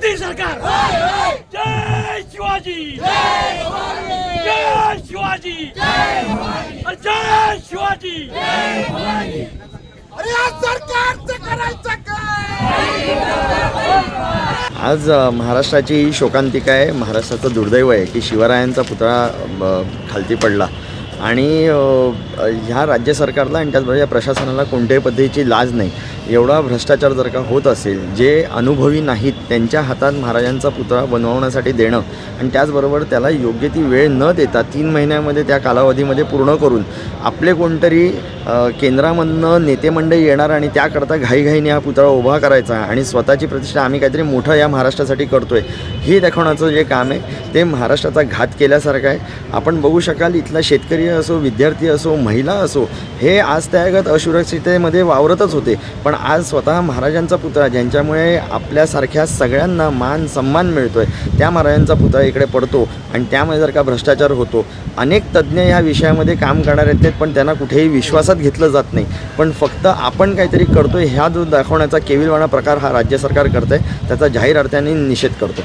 मोदी सरकार! जय शिवाजी! जय शिवाजी! जय शिवाजी! अरे सरकारचं करायचं काय? आज महाराष्ट्राची ही शोकांतिका आहे. महाराष्ट्राचं दुर्दैव आहे की शिवरायांचा पुतळा खालती पडला. आणि ह्या राज्य सरकारला आणि त्याचबरोबर या प्रशासनाला कोणत्याही पद्धतीची लाज नाही. एवढा भ्रष्टाचार जर का होत असेल जे अनुभवी नाहीत त्यांच्या हातात महाराजांचा पुतळा बनवण्यासाठी देणं आणि त्याचबरोबर त्याला योग्य ती वेळ न देता तीन महिन्यामध्ये त्या कालावधीमध्ये पूर्ण करून आपले कोणतरी केंद्रामधनं नेते मंडळी येणार आणि त्याकरता घाईघाईने हा पुतळा उभा करायचा आणि स्वतःची प्रतिष्ठा आम्ही काहीतरी मोठं या महाराष्ट्रासाठी करतो आहे हे दाखवण्याचं जे काम आहे ते महाराष्ट्राचा घात केल्यासारखं आहे. आपण बघू शकाल इथला शेतकरी असो विद्यार्थी असो महिला असो हे आज त्यागत असुरक्षिततेमध्ये वावरतच होते. पण आज स्वतः महाराजांचा पुतळा ज्यांच्यामुळे आपल्यासारख्या सगळ्यांना मान सन्मान मिळतो आहे त्या महाराजांचा पुतळा इकडे पडतो आणि त्यामुळे जर का भ्रष्टाचार होतो. अनेक तज्ज्ञ या विषयामध्ये काम करणार आहेत पण त्यांना कुठेही विश्वास विश्वासात घेतलं जात नाही. पण फक्त आपण काहीतरी करतोय ह्या जो दाखवण्याचा केविलवाणा प्रकार हा राज्य सरकार करतंय त्याचा जाहीर अर्थाने निषेध करतो.